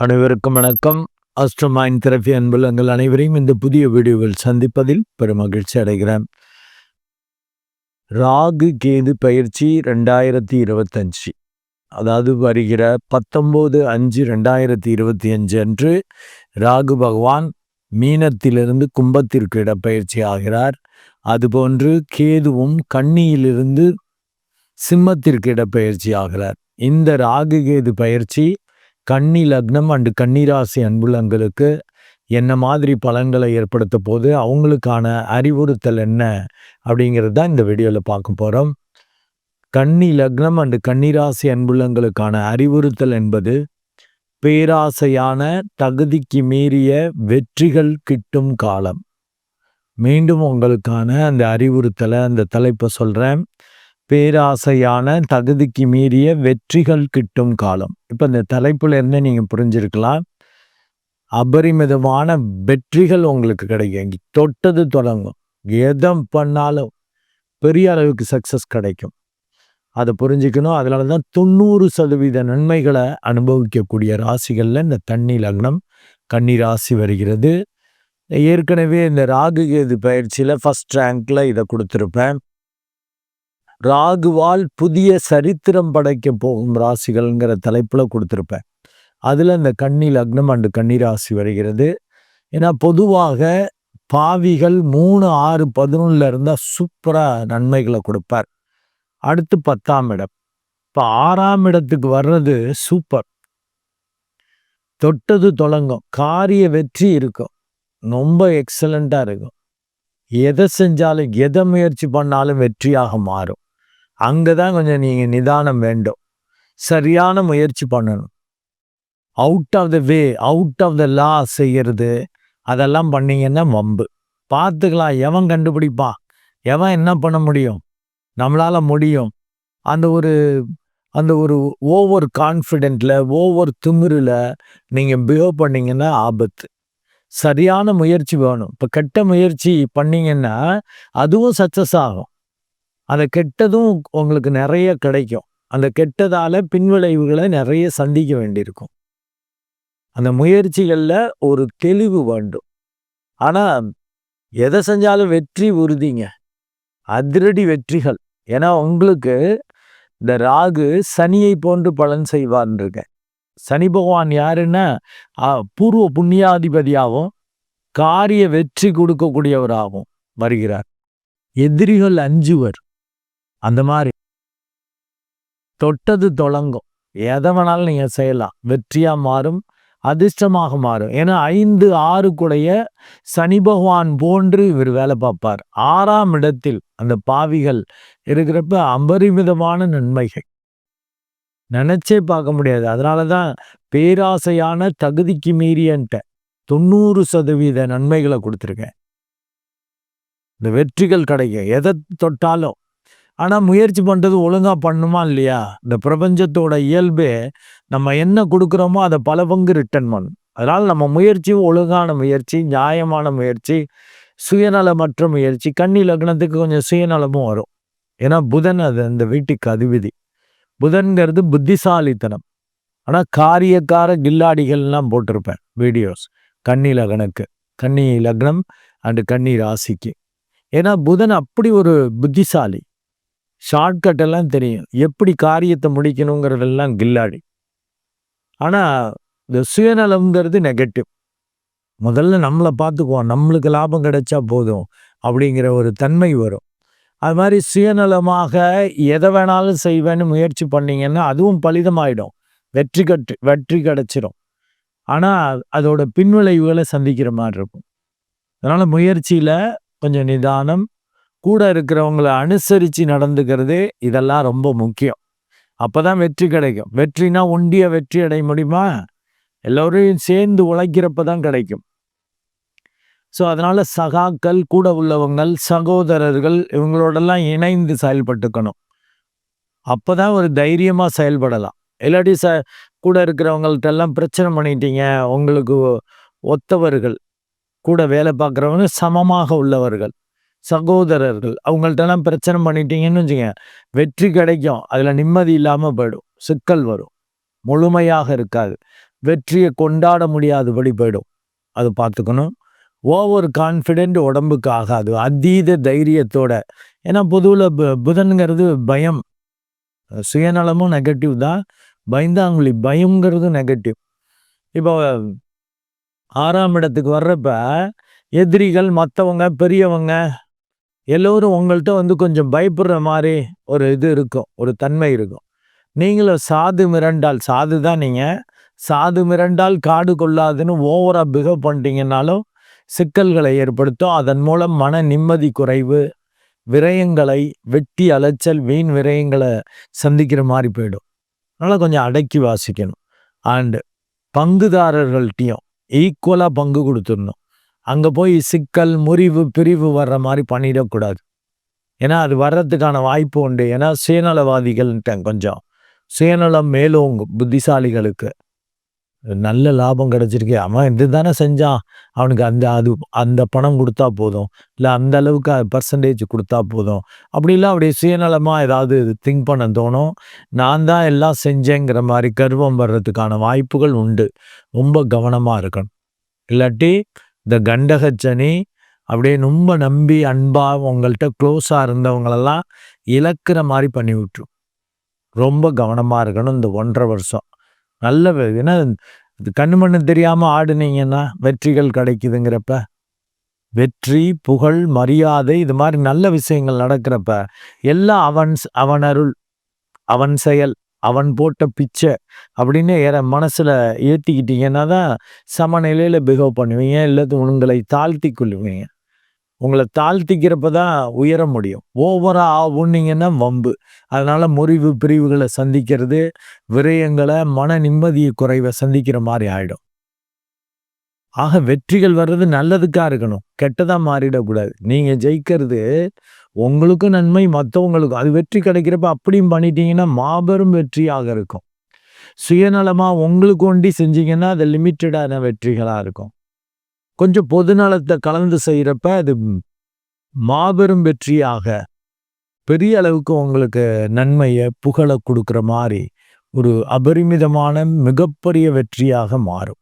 அனைவருக்கும் வணக்கம். அஸ்ட்ரோமைன் தெரபி அன்புலங்கள் அனைவரையும் இந்த புதிய வீடியோவில் சந்திப்பதில் பெரும் மகிழ்ச்சி அடைகிறேன். ராகு கேது பயிற்சி ரெண்டாயிரத்தி இருபத்தஞ்சு. அதாவது வருகிற பத்தொம்போது அஞ்சு ரெண்டாயிரத்தி இருபத்தி அஞ்சு அன்று ராகு பகவான் மீனத்திலிருந்து கும்பத்திற்கு இடப்பயிற்சி ஆகிறார். அதுபோன்று கேதுவும் கன்னியிலிருந்து சிம்மத்திற்கு இடப்பெயர்ச்சி ஆகிறார். இந்த ராகு கேது பயிற்சி கன்னி லக்னம் அண்டு கன்னிராசி அன்புலங்களுக்கு என்ன மாதிரி பலன்களை ஏற்படுத்த போது அவங்களுக்கான அறிவுறுத்தல் என்ன அப்படிங்கிறது தான் இந்த வீடியோவில் பார்க்க போகிறோம் கன்னி லக்னம் அண்டு கன்னிராசி அன்புள்ளங்களுக்கான அறிவுறுத்தல் என்பது பேராசையான தகுதிக்கு மீறிய வெற்றிகள் கிட்டும் காலம். மீண்டும் உங்களுக்கான அந்த அறிவுறுத்தலை அந்த தலைப்பை சொல்கிறேன் பேராசையான தகுதிக்கு மீறிய வெற்றிகள் கிட்டும் காலம். இப்போ இந்த தலைப்புல இருந்து நீங்கள் புரிஞ்சிருக்கலாம். அபரிமிதமான வெற்றிகள் உங்களுக்கு கிடைக்கும். தொட்டது தொடங்கும். எதம் பண்ணாலும் பெரிய அளவுக்கு சக்ஸஸ் கிடைக்கும். அதை புரிஞ்சுக்கணும். அதனால தான் தொண்ணூறு சதவீத நன்மைகளை அனுபவிக்கக்கூடிய ராசிகளில் இந்த தண்ணி லக்னம் கன்னி ராசி வருகிறது. ஏற்கனவே இந்த ராகு கேது பயிற்சியில் ஃபஸ்ட் ரேங்க்கில் இதை கொடுத்துருப்பேன். ராகுவால் புதிய சரித்திரம் படைக்க போகும் ராசிகள்ங்கிற தலைப்பில் கொடுத்துருப்பேன். அதில் இந்த கன்னி லக்னம் அண்டு கன்னி ராசி வருகிறது. ஏன்னா பொதுவாக பாவிகள் மூணு ஆறு பதினொன்னுல இருந்தால் சூப்பராக நன்மைகளை கொடுப்பார். அடுத்து பத்தாம் இடம். இப்போ ஆறாம் இடத்துக்கு வர்றது சூப்பர். தொட்டது தொடங்கும். காரிய வெற்றி இருக்கும். ரொம்ப எக்ஸலண்ட்டாக இருக்கும். எதை செஞ்சாலும் எதை முயற்சி பண்ணாலும் வெற்றியாக மாறும். அங்கே தான் கொஞ்சம் நீங்கள் நிதானம் வேண்டும். சரியான முயற்சி பண்ணணும். Out of the way out of the law செய்கிறது அதெல்லாம் பண்ணிங்கன்னா வம்பு. பார்த்துக்கலாம் எவன் கண்டுபிடிப்பான்? எவன் என்ன பண்ண முடியும்? நம்மளால் முடியும். அந்த ஒரு அந்த ஒரு ஓவர் கான்ஃபிடென்ட்டில் ஓவர் திமிரில் நீங்கள் பிஹேவ் பண்ணிங்கன்னா ஆபத்து. சரியான முயற்சி வேணும். இப்போ கெட்ட முயற்சி பண்ணீங்கன்னா அதுவும் சக்ஸஸ் ஆகும். அந்த கெட்டதும் உங்களுக்கு நிறைய கிடைக்கும். அந்த கெட்டதால் பின்விளைவுகளை நிறைய சந்திக்க வேண்டியிருக்கும். அந்த முயற்சிகளில் ஒரு தெளிவு வேண்டும். ஆனால் எதை செஞ்சாலும் வெற்றி உறுதிங்க. அதிரடி வெற்றிகள். ஏன்னா உங்களுக்கு இந்த ராகு சனியை போன்று பலன் செய்வார்னு சனி பகவான் யாருன்னா பூர்வ புண்ணியாதிபதியாகவும் காரிய வெற்றி கொடுக்கக்கூடியவராகவும் வருகிறார். எதிரிகள் அஞ்சுவர். அந்த மாதிரி. தொட்டது தொடங்கும் எதை வேணாலும் நீங்கள் செய்யலாம். வெற்றியாக மாறும் அதிர்ஷ்டமாக மாறும். ஏன்னா ஐந்து ஆறு கூடைய சனி பகவான் போன்று இவர் வேலை பார்ப்பார். ஆறாம் இடத்தில் அந்த பாவிகள் இருக்கிறப்ப அபரிமிதமான நன்மைகள். நினச்சே பார்க்க முடியாது. அதனால தான் பேராசையான தகுதிக்கு மீறியன்ட்ட தொண்ணூறு சதவீத நன்மைகளை கொடுத்துருக்கேன். இந்த வெற்றிகள் கிடைக்கும். எதை தொட்டாலும் ஆனால் முயற்சி பண்ணுறது ஒழுங்காக பண்ணுமா இல்லையா? இந்த பிரபஞ்சத்தோட இயல்பே நம்ம என்ன கொடுக்குறோமோ அதை பல பங்கு ரிட்டர்ன் பண்ணும். அதனால் நம்ம முயற்சி ஒழுங்கான முயற்சி நியாயமான முயற்சி சுயநலமற்ற முயற்சி கன்னி லக்னத்துக்கு கொஞ்சம் சுயநலமும் வரும். ஏன்னா புதன் அது அந்த வீட்டுக்கு அதிபதி. புதன்கிறது புத்திசாலித்தனம். ஆனால் காரியக்கார கில்லாடிகள்லாம் போட்டிருப்பேன் வீடியோஸ் கன்னி லக்னக்கு. கன்னி லக்னம் அண்டு கன்னி ராசிக்கு. ஏன்னா புதன் அப்படி ஒரு புத்திசாலி. ஷார்ட்கட் எல்லாம் தெரியும். எப்படி காரியத்தை முடிக்கணுங்கிறதெல்லாம் கில்லாடி. ஆனால் இந்த சுயநலம்ங்கிறது நெகட்டிவ் முதல்ல நம்மளை பார்த்துக்குவோம். நம்மளுக்கு லாபம் கிடைச்சா போதும் அப்படிங்கிற ஒரு தன்மை வரும். அது மாதிரி சுயநலமாக எதை வேணாலும் செய்வேன்னு முயற்சி பண்ணீங்கன்னா அதுவும் பலிதமாயிடும். வெற்றி கட்டு வெற்றி கிடைச்சிடும் ஆனால் அதோட பின்விளைவுகளை சந்திக்கிற மாதிரி இருக்கும். அதனால் முயற்சியில் கொஞ்சம் நிதானம் கூட இருக்கிறவங்கள அனுசரித்து நடந்துக்கிறது இதெல்லாம் ரொம்ப முக்கியம். அப்போ தான் வெற்றி கிடைக்கும். வெற்றினா ஒண்டிய வெற்றி அடைய முடியுமா? எல்லோரையும் சேர்ந்து உழைக்கிறப்ப தான் கிடைக்கும். ஸோ அதனால் சகாக்கள் கூட உள்ளவங்கள் சகோதரர்கள் இவங்களோடெல்லாம் இணைந்து செயல்பட்டுக்கணும். அப்போ தான் ஒரு தைரியமாக செயல்படலாம். இல்லாட்டி ச கூட இருக்கிறவங்கள்ட்ட எல்லாம் பிரச்சனை பண்ணிட்டீங்க உங்களுக்கு ஒத்தவர்கள் கூட வேலை பார்க்குறவங்க சமமாக உள்ளவர்கள். சகோதரர்கள் அவங்கள்ட்டெல்லாம் பிரச்சனை பண்ணிட்டீங்கன்னு வச்சுங்க வெற்றி கிடைக்கும். அதில் நிம்மதி இல்லாமல் போயிடும். சிக்கல் வரும். முழுமையாக இருக்காது. வெற்றியை கொண்டாட முடியாதபடி போயிடும். அது பார்த்துக்கணும். ஓவர் கான்ஃபிடென்ட் உடம்புக்கு ஆகாது. அதீத தைரியத்தோட. ஏன்னா பொதுவில் புதன்கிறது பயம். சுயநலமும் நெகட்டிவ் தான். பயந்தாங்குழி பயங்கிறது நெகட்டிவ் இப்போ ஆறாம் இடத்துக்கு வர்றப்ப எதிரிகள் மற்றவங்க பெரியவங்க எல்லோரும் உங்கள்கிட்ட வந்து கொஞ்சம் பயப்படுற மாதிரி ஒரு இது இருக்கும் ஒரு தன்மை இருக்கும். நீங்களும் சாது மிரண்டால் சாது தான் நீங்கள் சாது மிரண்டால் காடு கொள்ளாதுன்னு ஓவராக பிகவ் பண்ணிட்டீங்கன்னாலும் சிக்கல்களை ஏற்படுத்தும். அதன் மூலம் மன நிம்மதி குறைவு விரயங்களை வெட்டி அலைச்சல் வீண் விரயங்களை சந்திக்கிற மாதிரி போயிடும். அதனால் கொஞ்சம் அடக்கி வாசிக்கணும். அண்டு பங்குதாரர்கள்ட்டையும் ஈக்குவலாக பங்கு கொடுத்துடணும். அங்கே போய் சிக்கல் முறிவு பிரிவு வர்ற மாதிரி பண்ணிடக்கூடாது ஏன்னா அது வர்றதுக்கான வாய்ப்பு உண்டு. ஏன்னா சுயநலவாதிகள்ன்ட்டேன் கொஞ்சம். சுயநலம் மேலும் புத்திசாலிகளுக்கு. நல்ல லாபம் கிடச்சிருக்கு. அவன் இது தானே செஞ்சான். அவனுக்கு அந்த அது அந்த பணம் கொடுத்தா போதும். இல்லை அந்த அளவுக்கு பர்சன்டேஜ் கொடுத்தா போதும். அப்படிலாம் அப்படியே சுயநலமாக ஏதாவது திங்க் பண்ண தோணும். நான் தான் எல்லாம் செஞ்சேங்கிற மாதிரி கர்வம் வர்றதுக்கான வாய்ப்புகள் உண்டு. ரொம்ப கவனமாக இருக்கணும். இல்லாட்டி இந்த கண்டகச்சனி அப்படியே ரொம்ப நம்பி அன்பாக உங்கள்கிட்ட க்ளோஸாக இருந்தவங்களெல்லாம் இழக்கிற மாதிரி பண்ணி விட்டுரும். ரொம்ப கவனமாக இருக்கணும் இந்த ஒன்றரை வருஷம். நல்ல ஏன்னா கண்ணு மண்ணு தெரியாமல் ஆடுனீங்கன்னா வெற்றிகள் கிடைக்குதுங்கிறப்ப வெற்றி புகழ் மரியாதை இது மாதிரி நல்ல விஷயங்கள் நடக்கிறப்ப எல்லாம் அவன் அவனருள் அவன் செயல். அவன் போட்ட பிச்சை அப்படின்னு ஏற மனசில் ஏற்றிக்கிட்டீங்கன்னா தான் சமநிலையில் பிஹேவ் பண்ணுவீங்க இல்லாத உங்களை தாழ்த்தி கொள்ளுவீங்க. உங்களை தாழ்த்திக்கிறப்ப தான் உயர முடியும். ஓவராக ஆகுனீங்கன்னா வம்பு. அதனால் முறிவு பிரிவுகளை சந்திக்கிறது விரயங்களை மன நிம்மதியை குறைவை சந்திக்கிற மாதிரி ஆகிடும் ஆக வெற்றிகள் வர்றது நல்லதுக்காக இருக்கணும். கெட்டதாக மாறிடக்கூடாது. நீங்கள் ஜெயிக்கிறது உங்களுக்கும் நன்மை மற்றவங்களுக்கும் அது வெற்றி கிடைக்கிறப்ப அப்படியும் பண்ணிட்டீங்கன்னா மாபெரும் வெற்றியாக இருக்கும். சுயநலமாக உங்களுக்கு ஒண்டி செஞ்சீங்கன்னா அது லிமிட்டடான வெற்றிகளாக இருக்கும். கொஞ்சம் பொதுநலத்தை கலந்து செய்கிறப்ப அது மாபெரும் வெற்றியாக பெரிய அளவுக்கு உங்களுக்கு நன்மையை புகழை கொடுக்குற மாதிரி ஒரு அபரிமிதமான மிகப்பெரிய வெற்றியாக மாறும்.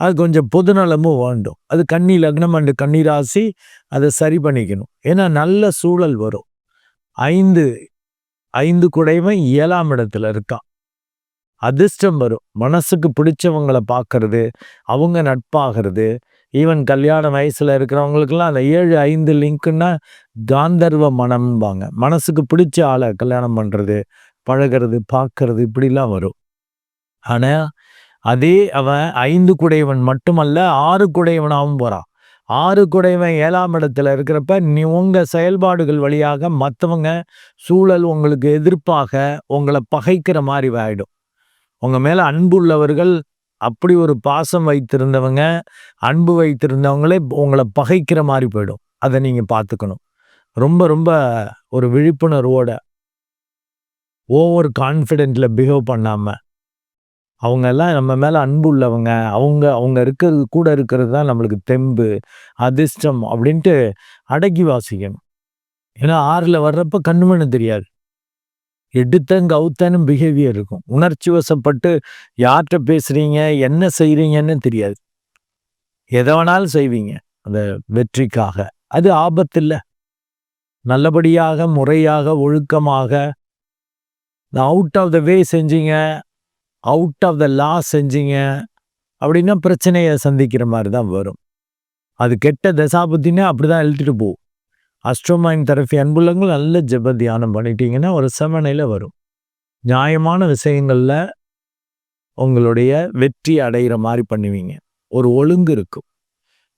அது கொஞ்சம் பொதுநலமும் வேண்டும். அது கண்ணி லக்னம் அண்டு கண்ணீராசி அதை சரி பண்ணிக்கணும். ஏன்னா நல்ல சூழல் வரும். ஐந்து ஐந்து குடைவன் ஏழாம் இடத்துல இருக்கான். அதிர்ஷ்டம் வரும். மனசுக்கு பிடிச்சவங்களை பார்க்கறது அவங்க நட்பாகிறது. ஈவன் கல்யாண வயசில் இருக்கிறவங்களுக்கெல்லாம் அந்த ஏழு ஐந்து லிங்க்குன்னா காந்தர்வ மனம்பாங்க. மனசுக்கு பிடிச்ச ஆளை கல்யாணம் பண்ணுறது பழகிறது பார்க்கறது இப்படிலாம் வரும். ஆனால் அதே அவன் ஐந்து குடையவன் மட்டுமல்ல ஆறு குடையவனாகவும் போகிறான் ஆறு குடைவன் ஏழாம் இடத்துல இருக்கிறப்ப நீ உங்கள் செயல்பாடுகள் வழியாக மற்றவங்க சூழல் உங்களுக்கு எதிர்ப்பாக உங்களை பகைக்கிற மாதிரி ஆகிடும் உங்கள் மேலே அன்புள்ளவர்கள் அப்படி ஒரு பாசம் வைத்திருந்தவங்க அன்பு வைத்திருந்தவங்களே உங்களை பகைக்கிற மாதிரி போயிடும். அதை நீங்கள் பார்த்துக்கணும். ரொம்ப ரொம்ப ஒரு விழிப்புணர்வோட ஓவர் கான்ஃபிடென்ட்டில் பிஹேவ் பண்ணாமல் அவங்க எல்லாம் நம்ம மேலே அன்பு உள்ளவங்க அவங்க அவங்க இருக்கிறது கூட இருக்கிறது தான் நம்மளுக்கு தெம்பு அதிர்ஷ்டம் அப்படின்ட்டு அடக்கி வாசிக்கணும். ஏன்னா ஆறில் வர்றப்ப கண்ணுமணு தெரியாது. எடுத்தன் அவுத்தனும் பிஹேவியர் இருக்கும். உணர்ச்சி வசப்பட்டு யார்கிட்ட பேசுகிறீங்க என்ன செய்கிறீங்கன்னு தெரியாது. எதை வேணாலும் செய்வீங்க அந்த வெற்றிக்காக. அது ஆபத்து நல்லபடியாக முறையாக ஒழுக்கமாக அவுட் ஆஃப் த வே செஞ்சீங்க அவுட் ஆஃப் த லா செஞ்சீங்க அப்படின்னா பிரச்சனையை சந்திக்கிற மாதிரி தான் வரும். அது கெட்ட தசாபத்தினே அப்படிதான் எழுத்துட்டு போகும். அஸ்ட்ரோமைன் தெரப்பி அன்புள்ளங்கள் நல்ல ஜெப தியானம் பண்ணிட்டீங்கன்னா ஒரு செவனையில் வரும். நியாயமான விஷயங்களில் உங்களுடைய வெற்றி அடைகிற மாதிரி பண்ணுவீங்க. ஒரு ஒழுங்கு இருக்கும்.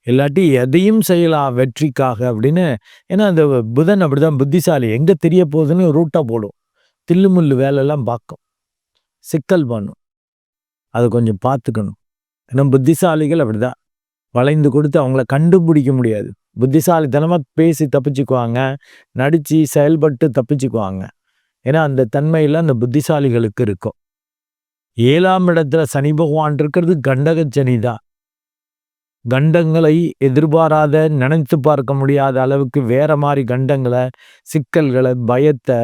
இல்லாட்டி எதையும் செய்யலாம் வெற்றிக்காக அப்படின்னு ஏன்னா அந்த புதன் அப்படிதான் புத்திசாலி. எங்கே தெரிய போகுதுன்னு ரூட்டாக போடும். தில்லுமுள்ளு வேலையெல்லாம் பார்க்கும். சிக்கல் பண்ணும். அதை கொஞ்சம் பார்த்துக்கணும். ஏன்னா புத்திசாலிகள் அப்படிதான். வளைந்து கொடுத்து அவங்கள கண்டுபிடிக்க முடியாது. புத்திசாலித்தனமாக பேசி தப்பிச்சுக்குவாங்க. நடித்து செயல்பட்டு தப்பிச்சுக்குவாங்க. ஏன்னா அந்த தன்மையில் அந்த புத்திசாலிகளுக்கு இருக்கும். ஏழாம் இடத்துல சனி பகவான் இருக்கிறது கண்டக சனி தான். கண்டங்களை எதிர்பாராத நினைத்து பார்க்க முடியாத அளவுக்கு வேற மாதிரி கண்டங்களை சிக்கல்களை பயத்தை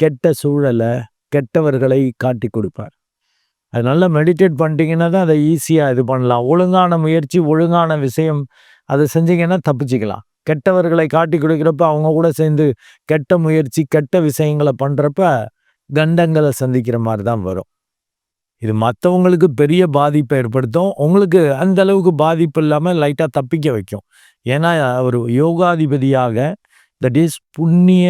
கெட்ட சூழலை கெட்டவர்களை காட்டி கொடுப்பார். அது நல்லா மெடிடேட் பண்ணிட்டீங்கன்னா தான் அதை ஈஸியாக இது பண்ணலாம். ஒழுங்கான முயற்சி ஒழுங்கான விஷயம் அதை செஞ்சீங்கன்னா தப்பிச்சிக்கலாம். கெட்டவர்களை காட்டி கொடுக்குறப்ப அவங்க கூட சேர்ந்து கெட்ட முயற்சி கெட்ட விஷயங்களை பண்ணுறப்ப கண்டங்களை சந்திக்கிற மாதிரி தான் வரும். இது மற்றவங்களுக்கு பெரிய பாதிப்பை ஏற்படுத்தும். உங்களுக்கு அந்த அளவுக்கு பாதிப்பு இல்லாமல் லைட்டாக தப்பிக்க வைக்கும். ஏன்னா ஒரு யோகாதிபதியாக தட் இஸ் புண்ணிய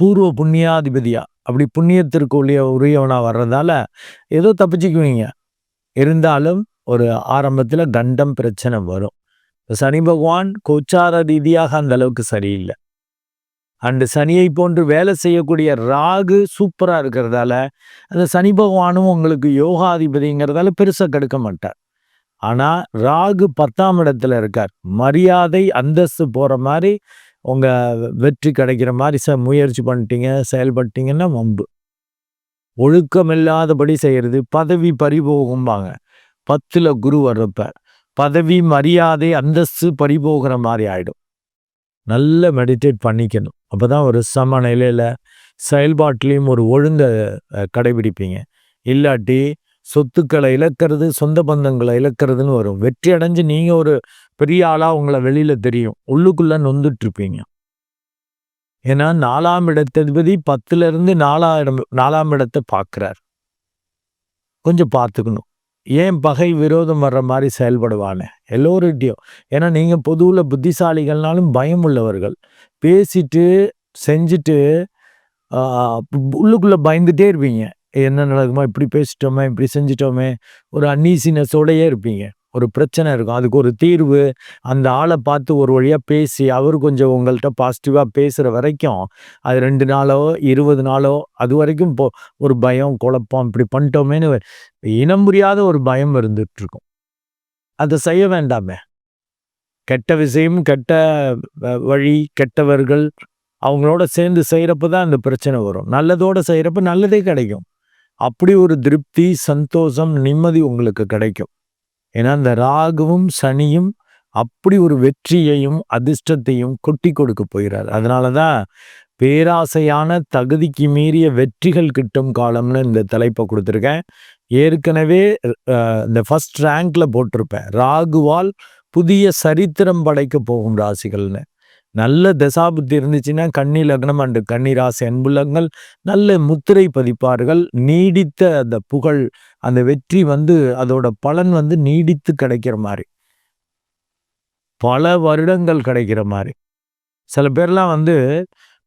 பூர்வ புண்ணியாதிபதியாக அப்படி புண்ணியத்திற்கு உரிய உரியவனாக வர்றதால ஏதோ தப்பிச்சுக்குவீங்க. இருந்தாலும் ஒரு ஆரம்பத்தில் கண்டம் பிரச்சனை வரும். சனி பகவான் கோச்சார ரீதியாக அந்த அளவுக்கு சரியில்லை. அண்டு சனியை போன்று வேலை செய்யக்கூடிய ராகு சூப்பராக இருக்கிறதால அந்த சனி பகவானும் உங்களுக்கு யோகாதிபதிங்கிறதால பெருசாக கெடுக்க மாட்டார். ஆனால் ராகு பத்தாம் இடத்துல இருக்கார். மரியாதை அந்தஸ்து போகிற மாதிரி உங்கள் வெற்றி கிடைக்கிற மாதிரி ச முயற்சி பண்ணிட்டீங்க செயல்பட்டீங்கன்னா வம்பு. ஒழுக்கம் இல்லாதபடி செய்கிறது பதவி பறிபோகும்பாங்க. பத்தில் குரு வர்றப்ப பதவி மரியாதை அந்தஸ்து பறிபோகிற மாதிரி ஆகிடும் நல்ல மெடிடேட் பண்ணிக்கணும். அப்போ தான் ஒரு சம நிலையில் செயல்பாட்டிலையும் ஒரு ஒழுங்கை கடைபிடிப்பீங்க. இல்லாட்டி சொத்துக்களை இழக்கிறது சொந்த பந்தங்களை இழக்கிறதுன்னு வரும். வெற்றி அடைஞ்சு நீங்கள் ஒரு பெரிய ஆளாக உங்களை வெளியில் தெரியும். உள்ளுக்குள்ளே நொந்துட்டுருப்பீங்க. ஏன்னா நாலாம் இடத்ததிபதி பத்துலேருந்து நாலாயிரம் நாலாம் இடத்தை பார்க்குறார். கொஞ்சம் பார்த்துக்கணும். ஏன் பகை விரோதம் வர்ற மாதிரி செயல்படுவானே? எல்லோருகிட்டையும் ஏன்னா நீங்கள் பொதுவில் புத்திசாலிகள்னாலும் பயம் உள்ளவர்கள். பேசிட்டு செஞ்சுட்டு உள்ளுக்குள்ளே பயந்துட்டே இருப்பீங்க. என்ன நடக்குமா இப்படி பேசிட்டோமே இப்படி செஞ்சிட்டோமே ஒரு அன்னீசினஸோடையே இருப்பீங்க. ஒரு பிரச்சனை இருக்கும். அதுக்கு ஒரு தீர்வு. அந்த ஆளை பார்த்து ஒரு வழியாக பேசி அவர் கொஞ்சம் உங்கள்கிட்ட பாசிட்டிவாக பேசுகிற வரைக்கும் அது ரெண்டு நாளோ இருபது நாளோ அது வரைக்கும் இப்போ ஒரு பயம் குழப்பம் இப்படி பண்ணிட்டோமேனு இனம் புரியாத ஒரு பயம் இருந்துகிட்ருக்கும். அதை செய்ய வேண்டாமே. கெட்ட விஷயம் கெட்ட வழி கெட்டவர்கள் அவங்களோட சேர்ந்து செய்கிறப்ப தான் அந்த பிரச்சனை வரும். நல்லதோடு செய்கிறப்ப நல்லதே கிடைக்கும். அப்படி ஒரு திருப்தி சந்தோஷம் நிம்மதி உங்களுக்கு கிடைக்கும். ஏன்னா அந்த ராகுவும் சனியும் அப்படி ஒரு வெற்றியையும் அதிர்ஷ்டத்தையும் கொட்டி கொடுக்க போகிறார். அதனால தான் பேராசையான தகுதிக்கு மீறிய வெற்றிகள் கிட்டும் காலம்னு இந்த தலைப்பை கொடுத்துருக்கேன். ஏற்கனவே இந்த ஃபஸ்ட் ரேங்க்ல போட்டிருப்பேன். ராகுவால் புதிய சரித்திரம் படைக்க போகும் ராசிகள்னு. நல்ல தசாபுத்தி இருந்துச்சுன்னா கன்னி லக்னம் அண்டு கன்னி அன்புலங்கள் நல்ல முத்திரை பதிப்பார்கள். நீடித்த அந்த புகழ் அந்த வெற்றி வந்து அதோட பலன் வந்து நீடித்து கிடைக்கிற மாதிரி. பல வருடங்கள் கிடைக்கிற மாதிரி. சில பேர்லாம் வந்து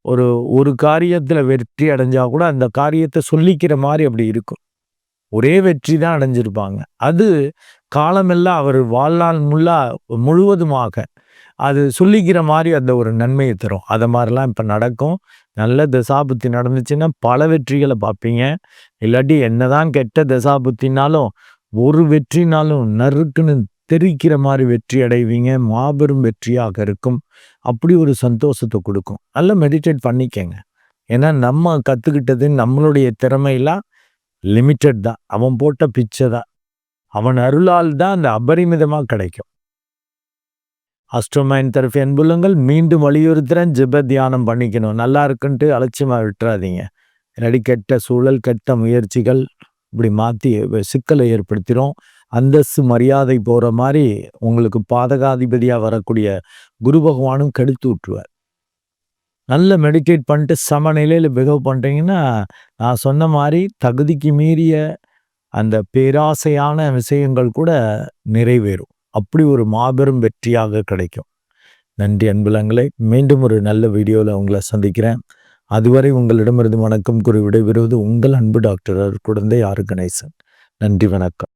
ஒரு ஒரு காரியத்தில் வெற்றி அடைஞ்சால் கூட அந்த காரியத்தை சொல்லிக்கிற மாதிரி அப்படி இருக்கும். ஒரே வெற்றி தான் அடைஞ்சிருப்பாங்க. அது காலமெல்லாம் அவர் வாழ்நாள் முல்லா முழுவதுமாக அது சொல்லிக்கிற மாதிரி அந்த ஒரு நன்மையை தரும். அதை மாதிரிலாம் இப்போ நடக்கும். நல்ல தசாபுத்தி நடந்துச்சுன்னா பல வெற்றிகளை பார்ப்பீங்க. இல்லாட்டி என்னதான் கெட்ட தசாபுத்தினாலும் ஒரு வெற்றினாலும் நறுக்குன்னு தெரிக்கிற மாதிரி வெற்றி அடைவீங்க. மாபெரும் வெற்றியாக இருக்கும். அப்படி ஒரு சந்தோஷத்தை கொடுக்கும். நல்லா மெடிடேட் பண்ணிக்கங்க. ஏன்னா நம்ம கற்றுக்கிட்டது நம்மளுடைய திறமையெல்லாம் லிமிட்டட் தான். அவன் போட்ட பிச்சை தான். அவன் அருளால் தான் அந்த அபரிமிதமாக கிடைக்கும். அஸ்ட்ரோமைன் தரப்பு அன்புள்ளங்கள் மீண்டும் வலியுறுத்துறேன். ஜிப தியானம் பண்ணிக்கணும். நல்லா இருக்குன்ட்டு அலட்சியமாக விட்டுறாதீங்க. இல்லாடி கெட்ட சூழல் கெட்ட முயற்சிகள் இப்படி மாற்றி சிக்கலை ஏற்படுத்திடும் அந்தஸ்து மரியாதை போகிற மாதிரி உங்களுக்கு பாதகாதிபதியாக வரக்கூடிய குரு பகவானும் கெடுத்து விட்டுருவார் நல்ல மெடிடேட் பண்ணிட்டு சமநிலையில் பிகவ் பண்ணுறீங்கன்னா நான் சொன்ன மாதிரி தகுதிக்கு மீறிய அந்த பேராசையான விஷயங்கள் கூட நிறைவேறும். அப்படி ஒரு மாபெரும் வெற்றியாக கிடைக்கும். நன்றி அன்புலங்களை மீண்டும் ஒரு நல்ல வீடியோவில் உங்களை சந்திக்கிறேன். அதுவரை உங்களிடமிருந்து வணக்கம் கூறி விடைபெறுவது உங்கள் அன்பு டாக்டர் குழந்தை ஆறு கணேசன். நன்றி வணக்கம்.